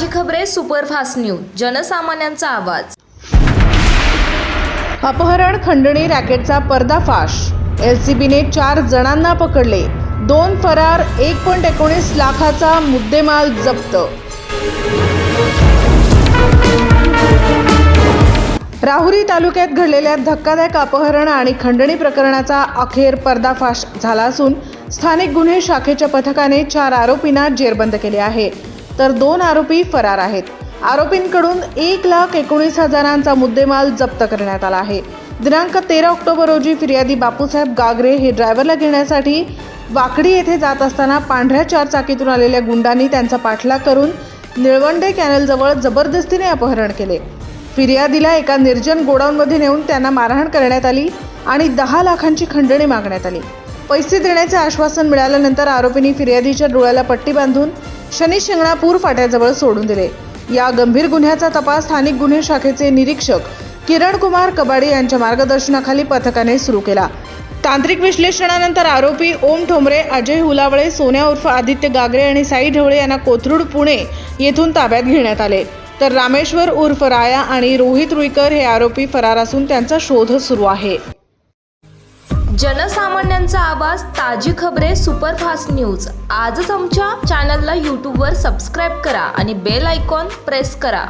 ताजी खबरे superfast news जनसामान्यांचा आवाज. अपहरण खंडणी रॅकेटचा पर्दाफाश. एलसीबीने चार जणांना पकडले. दोन फरार एक पॉईंट एकोणीस लाखाचा मुद्देमाल जप्त. राहुरी तालुक्यात घडलेल्या धक्कादायक अपहरण आणि खंडणी प्रकरणाचा अखेर पर्दाफाश झाला असून स्थानिक गुन्हे शाखेच्या पथकाने चार आरोपींना जेरबंद केले आहे. तर दोन आरोपी फरार आहेत. आरोपींकडून एक लाख एकोणीस हजारांचा मुद्देमाल जप्त करण्यात आला आहे. दिनांक तेरा ऑक्टोबर रोजी फिर्यादी बापूसाहेब गागरे हे ड्रायव्हरला घेण्यासाठी वाकडी येथे जात असताना पांढऱ्या चार चाकीतून आलेल्या गुंडांनी त्यांचा पाठलाग करून निळवंडे कॅनलजवळ जबरदस्तीने अपहरण केले. फिर्यादीला एका निर्जन गोडाऊनमध्ये नेऊन त्यांना मारहाण करण्यात आली आणि दहा लाखांची खंडणी मागण्यात आली. पैसे देण्याचे आश्वासन मिळाल्यानंतर आरोपींनी फिर्यादीच्या डोळ्याला पट्टी बांधून शनी शिंगणापूर फाट्याजवळ सोडून दिले. या गंभीर गुन्ह्याचा तपास स्थानिक गुन्हे शाखेचे निरीक्षक किरण कुमार कबाडे यांच्या मार्गदर्शनाखाली पथकाने सुरू केला. तांत्रिक विश्लेषणानंतर आरोपी ओम ठोंबरे अजय हुलावळे सोन्या उर्फ आदित्य गागरे आणि साई ढवळे यांना कोथरूड पुणे येथून ताब्यात घेण्यात आले. तर रामेश्वर उर्फ राया आणि रोहित रुईकर हे आरोपी फरार असून त्यांचा शोध सुरू आहे. जनसामान्यांचा आवाज ताजी खबरे सुपरफास्ट न्यूज. आजच आमच्या चॅनलला यूट्यूबवर सबस्क्राईब करा आणि बेल आयकॉन प्रेस करा.